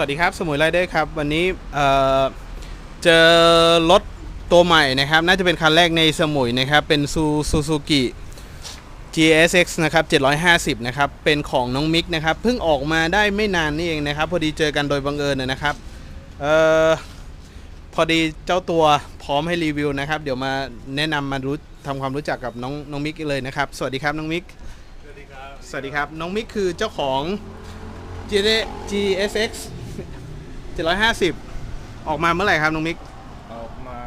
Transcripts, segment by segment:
วัสดีครับ สมุยไรเดอร์ครับ วันนี้เอ่อเจอรถตัวใหม่นะครับ น่าจะเป็นคันแรกในสมุยนะครับ เป็นซูซูซูกิ GSX นะครับ 750 นะครับ เป็นของน้องมิกนะครับ เพิ่งออกมาได้ไม่นานนี่เองนะครับ พอดีเจอกันโดยบังเอิญนะครับเอ่อพอดีเจ้าตัวพร้อมให้รีวิวนะครับ เดี๋ยวมาแนะนำมารู้ทำความรู้จักกับน้องน้องมิกเลยนะครับ สวัสดีครับน้องมิก สวัสดีครับ สวัสดีครับ น้องมิกคือเจ้าของ GSX 750 ออกมาเมื่อไหร่ครับน้องมิก ออกมา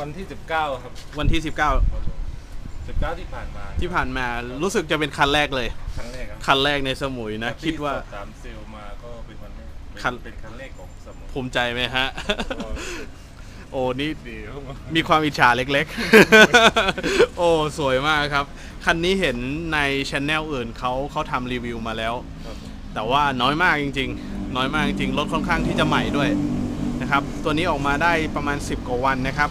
วันที่ 19 ครับวันที่ครับผม19 ที่ผ่านมา19ที่ผ่านมารู้สึกจะเป็นคันแรกเลย ครั้งแรกครับคันแรกในสมุยนะที่คิดว่าสอบถามเซลล์มาก็เป็นวันแรกเป็นคัน เป็นครั้งแรกของสมุนภูมิใจไหมฮะก็รู้สึกโอ้นี่ ดีครับผมมีความอิจฉาเล็กๆ โอ้ สวยมากครับ คันนี้เห็นในช anel อื่นเขาเขาทำรีวิวมาแล้ว ครับแต่ว่าน้อยมากจริงๆ น้อยมากจริงๆรถค่อนข้างที่จะใหม่ด้วยนะครับ ตัวนี้ออกมาได้ประมาณ 10 กว่าวันนะครับ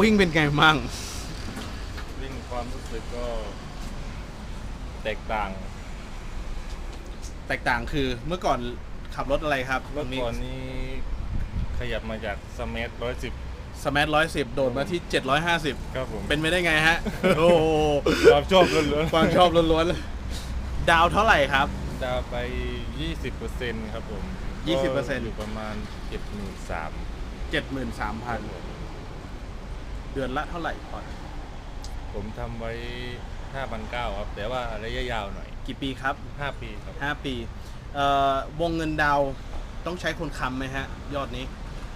วิ่งเป็นไงมั่งวิ่งความรู้สึกก็ แตกต่าง แตกต่างคือเมื่อก่อนขับรถอะไรครับเมื่อก่อนนี้ขยับมาจากสเมทร้อยสิบสมัร้อยสิบโดดมาที่750ครับผมเป็นไปได้ไงฮะ โอ้โหความชอบล้วนๆความชอบล้วนๆดาวเท่าไหร่ครับ ดาวไป 20%ครับผม20%ก็อยู่ประมาณ 73,000 73,000เดือนละเท่าไหร่ผ่อนผมทำไว้ 5,900 ครับ แต่ว่าระยะยาวหน่อย กี่ปีครับ5 ปีครับ5ปีเอ่อวงเงินดาวต้องใช้คนค้ำไหมฮะ ยอดนี้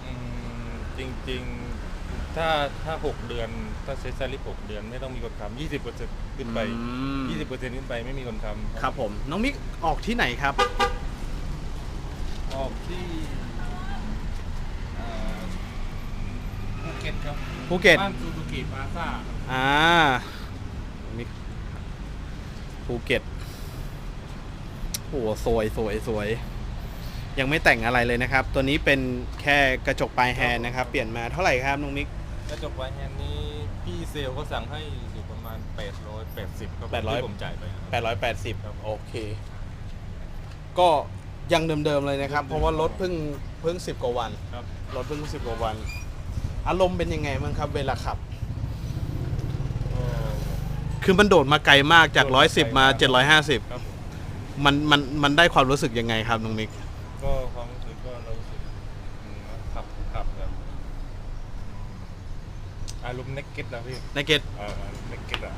อืมจริงๆ ถ้าถ้า6เดือนถ้าใช้สลิป6เดือนไม่ต้องมีคนค้ำ20%ขึ้นไปอืม20%ขึ้นไปไม่มีคนค้ำครับผม น้องมิกออกที่ไหนครับ ออกที่อ่าภูเก็ตครับภูเก็ต บ้านซูซูกิพลาซ่าครับอ่ามิกภูเก็ต โอ้โหสวยสวยสวย ยังไม่แต่งอะไรเลยนะครับ ตัวนี้เป็นแค่กระจกปลายแฮนด์นะครับ เปลี่ยนมาเท่าไหร่ครับน้องมิก กระจกไวแฮนด์นี้พี่เซลล์เขาสั่งให้อยู่ประมาณ 880ครับ800 ที่ผมจ่ายไปครับ880 โอเค ก็ยังเดิมๆเลยนะครับเพราะว่ารถเพิ่งเพิ่ง 10 กว่าวัน ครับรถเพิ่ง 10 กว่าวัน อารมณ์เป็นยังไงบ้างครับ เวลาขับ ก็ คือมันโดดมาไกลมากจาก โดดมาไกล110 มา มาก 750 ครับผมมันมันมันได้ความรู้สึกยังไงครับน้องมิก ก็ความรู้สึกก็เรารู้สึกอืมขับขับแบบ อารมณ์เน็กเก็ตนะพี่นายเกตเออเน็กเก็ตอะ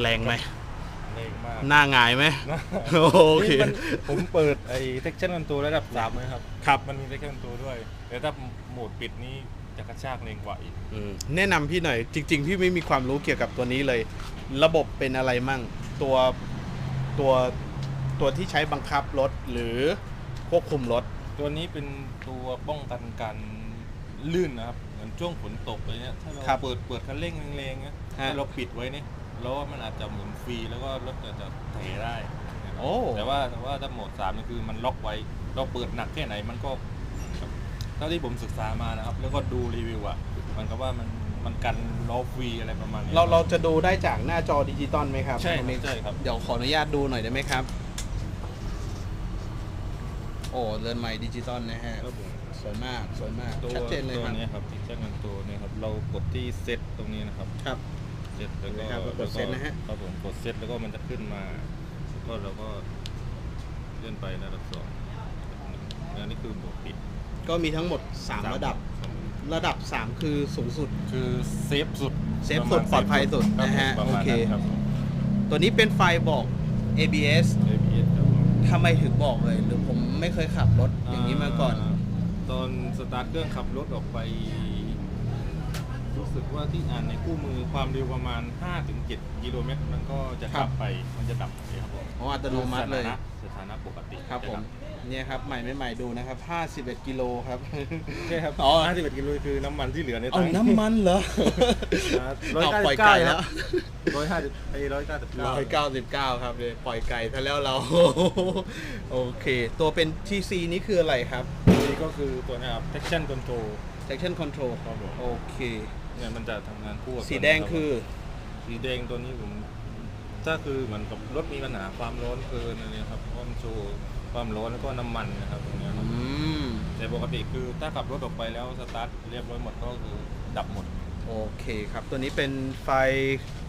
แรงไหมแรงมากหน้าหงายไหมนะโอเค นี่มันผมเปิดไอ้เทคชั่นคอนโทรระดับสามเลยครับ ครับ มันมีเทคชั่นคอนโทรด้วยแต่ถ้าโหมดปิดนี้จะกระชากแรงกว่าอีกอืมแนะนำพี่หน่อย จริง ๆ พี่ไม่มีความรู้เกี่ยวกับตัวนี้เลย ระบบเป็นอะไรมั่ง ตัวตัวตัวที่ใช้บังคับรถหรือควบคุมรถ ตัวนี้เป็นตัวป้องกันการลื่นนะครับเห มือนช่วงฝนตกเลยเนี่ยถ้าเราครับเปิดเปิดคันเร่งแรงๆเนี่ยฮะ ถ้าเราปิดไว้เนี่ยล้อมันอาจจะหมุนฟรีแล้วก็รถอาจจะเทได้นะครับโอ้แต่ว่าแต่ว่าถ้าโหมดสามนี่คือมันล็อกไว้ เราเปิดหนักแค่ไหนมันก็เท่าที่ผมศึกษามานะครับ แล้วก็ดูรีวิวอะมันก็ว่ามันมันกันล้อฟรีอะไรประมาณนี้ เราเราจะดูได้จากหน้าจอดิจิตอลไหมครับใช่ตรงนี้ใช่ครับ เดี๋ยวขออนุญาตดูหน่อยได้ไหมครับ โอ้เรือนใหม่ดิจิตอลนะฮะครับผมสวยมากสวยมากตัวชัดเจนเลยตัวครับ นี้ครับที่แจ้งกันตัวนี้ครับเรากดที่เซตตรงนี้นะครับครับ เซตแล้วก็นะครับเรากด set นะฮะ ครับผมกดเซตแล้วก็มันจะขึ้นมาแล้วก็เราก็เลื่อนไประดับสองแล้วนี่คือโหมดปิดก็มีทั้งหมด 3 ระดับครับผมระดับ 3 คือสูงสุด คือเซฟสุดเซฟสุดประมาณปลอดภัยสุดครับนะฮะผมประมาณโอเค นั้นครับผมตัวนี้เป็นไฟบอก ABS ABS ครับผม ทำไมถึงบอกเลย หรือผมไม่เคยขับรถอย่างนี้มาก่อน ตอนสตาร์ทเครื่องขับรถออกไป รู้สึกว่าที่อ่านในคู่มือความเร็วประมาณ 5-7 กิโลเมตร มันก็จะครัขับบ ไปมันจะดับเลยครับผมอ๋ออัตโนมัติเลย สถานะสถานะปกติครับผมจะดัเนี่ยครับ ใหม่ไม่ใหม่ดูนะครับ 51 กิโลครับ ใช่ครับอ๋อ 51กิโลคือน้ำมันที่เหลือในเอาถัง น้ำมันเหรอร้อยเอาเก้าปล่อยสิบเก้าไก่แล้วร้อยห้าสิบไอ้ร้อยเก้าสิบเก้าร้อยเก้าสิบเก้าครับเลยปล่อยไก่ซะแล้วเรา โอเค ตัวเป็น TC นี่คืออะไรครับ นี่ก็คือตัวเนี้ครับ traction control traction control ครับผม โอเค เนี่ยมันจะทำงานคู่กับสีตัวนี้แดงรับคือสีแดงตัวนี้ผมถ้าคือเหมือนกับรถมีปัญหาความร้อนเกินอะไรเนี่ยครับเพราะมันโชว์ความร้อนแล้วก็น้ำมันนะครับตรงเนี้ยครับ อืม แต่ปกติคือถ้าขับรถออกไปแล้วสตาร์ทเรียบร้อยหมดก็คือดับหมดโอเคครับ ตัวนี้เป็นไฟ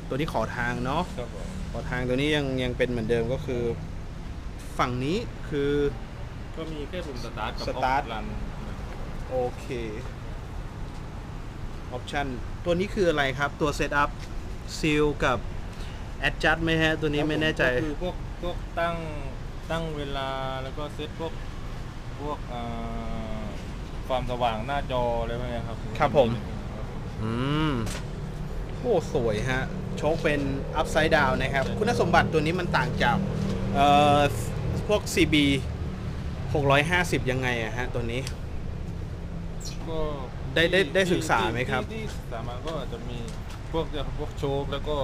ตัวนี้ขอทางเนาะ ครับผมขอทางตัวนี้ยังยังเป็นเหมือนเดิมก็คือ ฝั่งนี้คือ ก็มีแค่ปุ่มสตาร์ทกับสตาร์ทรันโอเค ออปชันตัวนี้คืออะไรครับ ตัวเซตอัพซีลกับแอดจัดไหมฮะ ตัวนี้ไม่แน่ใจ ก็คือพวกพวกตั้งตั้งเวลาแล้วก็เซตพวกพวกอ่าความสว่างหน้าจออะไรพวกเนี้ยครับครับผมครับผม อืม โอ้สวยฮะ โชคเป็น upside down นะครับ คุณสมบัติตัวนี้มันต่างจากเอ่อพวก CB 650 ยังไงอะฮะ ตัวนี้ ก็ ได้ได้ได้ศึกษาไหมครับ ที่ที่ศึกษามาก็อาจจะมีพวกพวกโชคแล้วก็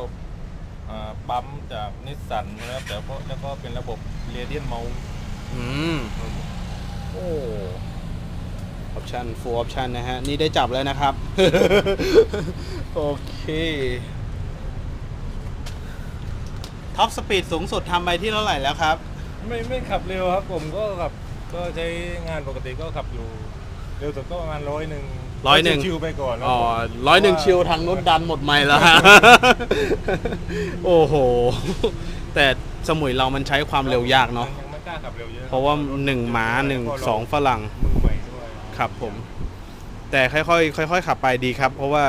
อ่าปั๊มจากนิสสันนะครับแต่ก็แล้วก็เป็นระบบเรเดียนเมาส์อืม โอ้ ออปชัน full option นะฮะ นี่ได้จับแล้วนะครับ โอเค ท็อปสปีดสูงสุดทำไปที่เท่าไหร่แล้วครับ ไม่ไม่ขับเร็วครับ ผมก็ขับก็ใช้งานปกติก็ขับอยู่ เร็วสุดก็ประมาณร้อยหนึ่ง ร้อยหนึ่งชิวๆไปก่อนครับอ๋อผมร้อยหนึ่งชิลทางนู้นดันหมดไม่แล้วฮะโอ้โห แต่สมุยเรามันใช้ความเร็วยากเนาะยังไม่กล้าขับเร็วเยอะเพราะว่าหนึ่งม้าหนึ่งสองฝรั่งมือใหม่ด้วยครับผม แต่ค่อยๆค่อยๆขับไปดีครับ เพราะว่า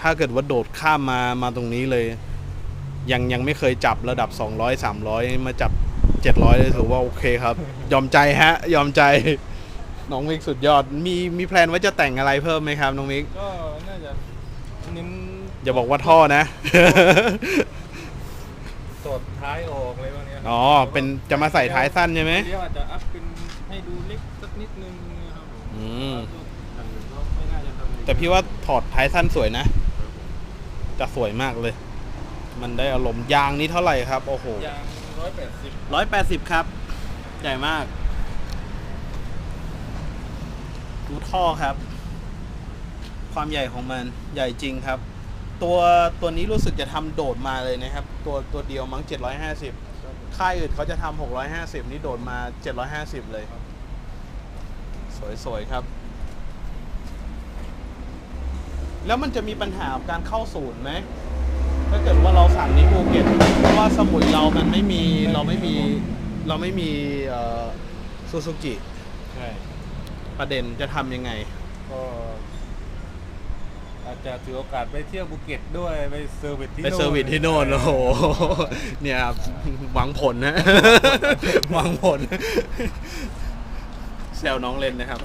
ถ้าเกิดว่าโดดข้ามมามาตรงนี้เลย ยังยังไม่เคยจับระดับ 200 300 มาจับ 700เลยถือว่าโอเคครับ ยอมใจฮะ ยอมใจ น้องมิกสุดยอด มีมีแพลนว่าจะแต่งอะไรเพิ่มไหมครับน้องมิก ก็น่าจะเน้นอย่าบอกว่าท่อนะ ตดท้ายออกอะไรพวกเนี้ยครับอ๋อ เป็นจะมาใส่ท้ายสั้นใช่ไหมเดี๋ยวอาจจะอัพเป็นให้ดูเล็กสักนิดนึงนะครับผมอืมอันอื่นก็ไม่น่าจะทำแต่พี่ว่าถอดท้ายสั้นสวยนะ จะสวยมากเลย มันได้อารมณ์ยางนี้เท่าไหร่ครับ โอ้โห ยางร้อยแปดสิบร้อยแปดสิบครับ ใหญ่มาก ดูท่อครับ ความใหญ่ของมันใหญ่จริงครับ ตัวตัวนี้รู้สึกจะทำโดดมาเลยนะครับ ตัวตัวเดียวมั้ง 750 ค่ายอื่นเขาจะทำ650 นี่โดดมา 750 เลย สวย ๆ ครับ แล้วมันจะมีปัญหาการเข้าศูนย์ไหมถ้าเกิดว่าเราสั่งที่ภูเก็ตเพราะว่าสมุยเรามันไม่มีเราไม่มีเราไม่มีซูซูกิใช่ ประเด็นจะทำยังไง ก็อาจจะถือโอกาสไปเที่ยวภูเก็ตด้วยไปเซอร์วิสที่ไปเซอร์วิสที่โน่นโอ้โห เนี่ยครับหวังผลนะ หวังผลแซวน้องเล่นนะครับ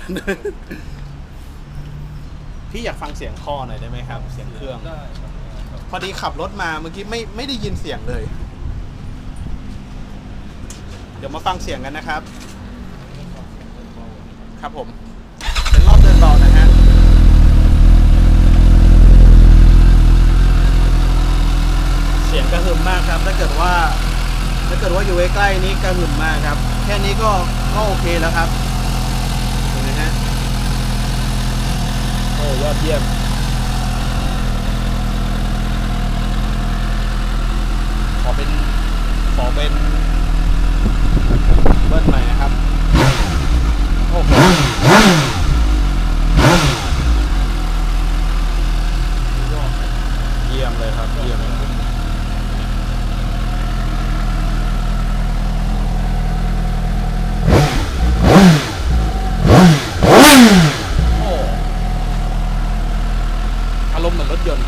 พี่อยากฟังเสียงข้อหน่อยได้ไหมครับ เสียงเครื่อง ได้ครับครับพอดีขับรถมาเมื่อกี้ไม่ไม่ได้ยินเสียงเลย เดี๋ยวมาฟังเสียงกันนะครับ ครับผม เป็นรอบเดินเบานะฮะเสียงกระหึ่มมากครับ ถ้าเกิดว่า ถ้าเกิดว่าอยู่ใกล้ๆนี้กระหึ่มมากครับ แค่นี้ก็ก็โอเคแล้วครับเห็นไหมฮะโอ้ยอดเยี่ยมขอเป็นขอเป็นเบิ้ลใหม่นะครับ โอ้โหเยี่ยมเลยครับ เยี่ยมเลยโอ้อารมณ์เหมือนรถยนต์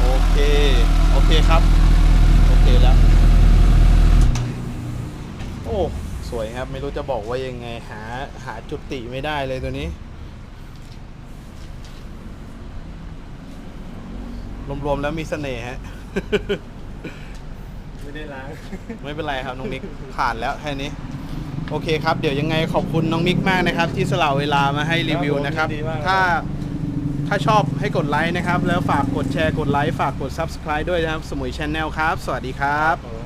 โอเค โอเคครับ โอเคแล้ว โอ้ สวยครับ ไม่รู้จะบอกว่ายังไง หา หาจุดติไม่ได้เลยตัวนี้ รวมๆแล้วมีเสน่ห์ฮะ ไม่ได้ล้าง ไม่เป็นไรครับ น้องมิก ผ่านแล้วแค่นี้โอเคครับ เดี๋ยวยังไงขอบคุณน้องมิกมากนะครับ ที่สละเวลามาให้รีวิวนะครับครับผมยินดีมากครับถ้า ถ้าชอบให้กดไลค์นะครับ แล้วฝากกดแชร์กดไลค์ ฝากกด Subscribe ด้วยนะครับ สมุยช n แนลครับ สวัสดีครับ